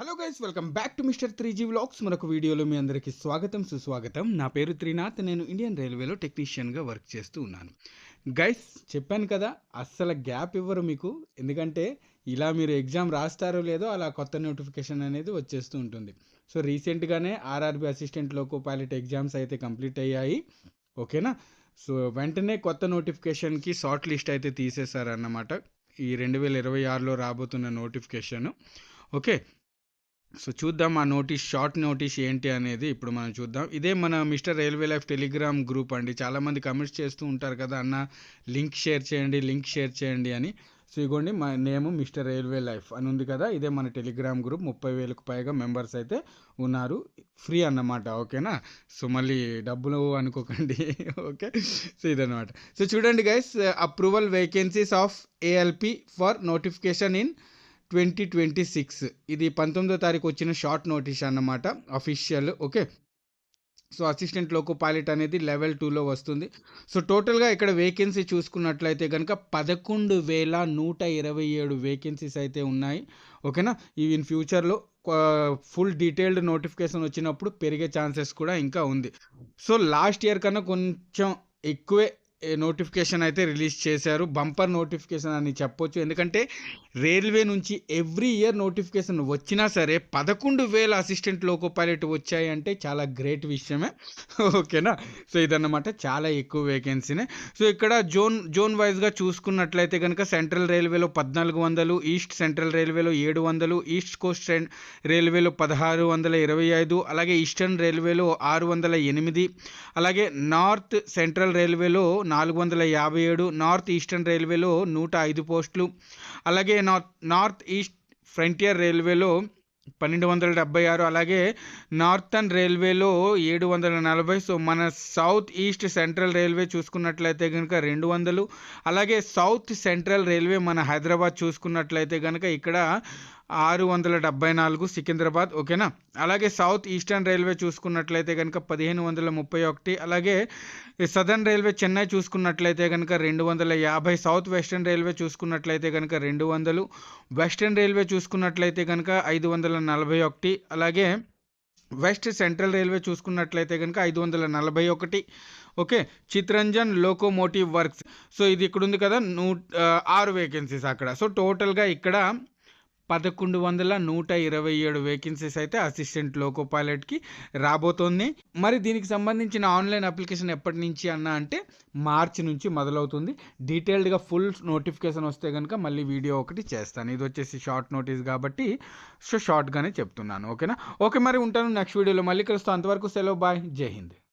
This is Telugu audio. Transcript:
Hello guys welcome back to mister three G vlogs మరొక వీడియోలో మీ అందరికీ స్వాగతం సుస్వాగతం. నా పేరు త్రినాథ్ నేను ఇండియన్ రైల్వేలో టెక్నీషియన్గా వర్క్ చేస్తూ ఉన్నాను. గైస్ చెప్పాను కదా అస్సలు గ్యాప్ ఇవ్వరు మీకు. ఎందుకంటే ఇలా మీరు ఎగ్జామ్ రాస్తారో లేదో అలా కొత్త నోటిఫికేషన్ అనేది వచ్చేస్తూ ఉంటుంది. సో రీసెంట్గానే RRB assistant loco pilot exams అయితే కంప్లీట్ అయ్యాయి. ఓకేనా సో వెంటనే కొత్త నోటిఫికేషన్కి షార్ట్ లిస్ట్ అయితే తీసేశారన్నమాట. ఈ రెండు వేల ఇరవై ఆరులో రాబోతున్న నోటిఫికేషన్ ఓకే సో చూద్దాం ఆ నోటీస్ షార్ట్ నోటీస్ ఏంటి అనేది ఇప్పుడు మనం చూద్దాం. ఇదే మన mister railway life Telegram group అండి. చాలామంది కమెంట్స్ చేస్తూ ఉంటారు కదా అన్న లింక్ షేర్ చేయండి లింక్ షేర్ చేయండి అని. సో ఇగోండి మా నేమ్ మిస్టర్ రైల్వే లైఫ్ అని ఉంది కదా ఇదే మన టెలిగ్రామ్ గ్రూప్. ముప్పై వేలకు పైగా మెంబర్స్ అయితే ఉన్నారు. ఫ్రీ అన్నమాట ఓకేనా? సో మళ్ళీ డబ్బులు అనుకోకండి ఓకే? సో ఇదన్నమాట. సో చూడండి guys approval vacancies of ALP for notification in twenty twenty six. ఇది పంతొమ్మిదో తారీఖు వచ్చిన షార్ట్ నోటీస్ అన్నమాట official okay? So assistant loco pilot అనేది లెవెల్ టూలో వస్తుంది. సో టోటల్గా ఇక్కడ వేకెన్సీ చూసుకున్నట్లయితే కనుక పదకొండు వేల నూట ఇరవై ఏడు వేకెన్సీస్ అయితే ఉన్నాయి. ఓకేనా? ఇవి ఇన్ ఫ్యూచర్లో ఫుల్ డీటెయిల్డ్ నోటిఫికేషన్ వచ్చినప్పుడు పెరిగే ఛాన్సెస్ కూడా ఇంకా ఉంది. సో లాస్ట్ ఇయర్ కన్నా కొంచెం ఎక్కువే నోటిఫికేషన్ అయితే రిలీజ్ చేశారు బంపర్ నోటిఫికేషన్ అని చెప్పొచ్చు. ఎందుకంటే రైల్వే నుంచి ఎవ్రీ ఇయర్ నోటిఫికేషన్ వచ్చినా సరే పదకొండు వేల అసిస్టెంట్ లోకో పైలట్ వచ్చాయి అంటే చాలా గ్రేట్ విషయమే. ఓకేనా? సో ఇదన్నమాట చాలా ఎక్కువ వేకెన్సీనే. సో ఇక్కడ జోన్ జోన్ వైజ్గా చూసుకున్నట్లయితే కనుక సెంట్రల్ రైల్వేలో పద్నాలుగు వందలు ఈస్ట్ సెంట్రల్ రైల్వేలో ఏడు వందలు ఈస్ట్ కోస్ట్ రైల్వేలో పదహారు వందల ఇరవై ఐదు అలాగే ఈస్టర్న్ రైల్వేలో ఆరు వందల ఎనిమిది అలాగే నార్త్ సెంట్రల్ రైల్వేలో నాలుగు వందల యాభై ఏడు నార్త్ ఈస్టర్న్ రైల్వేలో నూట ఐదు పోస్టులు. అలాగే నార్త్ నార్త్ ఈస్ట్ ఫ్రంటియర్ రైల్వేలో పన్నెండు వందల డెబ్బై ఆరు అలాగే నార్థన్ రైల్వేలో ఏడు వందల నలభై సో మన సౌత్ ఈస్ట్ సెంట్రల్ రైల్వే చూసుకున్నట్లయితే కనుక రెండు వందలు. అలాగే సౌత్ సెంట్రల్ రైల్వే మన హైదరాబాద్ చూసుకున్నట్లయితే కనుక ఇక్కడ ఆరు వందల డెబ్బై నాలుగు సికింద్రాబాద్ ఓకేనా? అలాగే సౌత్ ఈస్టర్న్ రైల్వే చూసుకున్నట్లయితే కనుక పదిహేను వందల ముప్పై ఒకటి అలాగే సదర్న్ రైల్వే చెన్నై చూసుకున్నట్లయితే కనుక రెండు వందల యాభై సౌత్ వెస్టర్న్ రైల్వే చూసుకున్నట్లయితే కనుక రెండు వందలు వెస్టర్న్ రైల్వే చూసుకున్నట్లయితే కనుక ఐదు వందల నలభై ఒకటి అలాగే వెస్ట్ సెంట్రల్ రైల్వే చూసుకున్నట్లయితే కనుక ఐదు వందల నలభై ఒకటి okay? Chittaranjan locomotive works. So ఇది ఇక్కడ ఉంది కదా నూ ఆరు వేకెన్సీస్ అక్కడ. సో టోటల్గా ఇక్కడ పదకొండు వందల నూట ఇరవై ఏడు వేకెన్సీస్ అయితే అసిస్టెంట్ లోకో పైలట్కి రాబోతోంది. మరి దీనికి సంబంధించిన ఆన్లైన్ అప్లికేషన్ ఎప్పటి నుంచి అన్న అంటే మార్చి నుంచి మొదలవుతుంది. డీటెయిల్డ్గా ఫుల్ నోటిఫికేషన్ వస్తే కనుక మళ్ళీ వీడియో ఒకటి చేస్తాను. ఇది వచ్చేసి షార్ట్ నోటీస్ కాబట్టి సో షార్ట్గానే చెప్తున్నాను. ఓకేనా? ఓకే మరి ఉంటాను. నెక్స్ట్ వీడియోలో మళ్ళీ కలుస్తాను. అంతవరకు సెలవు. బాయ్ జై హింద్.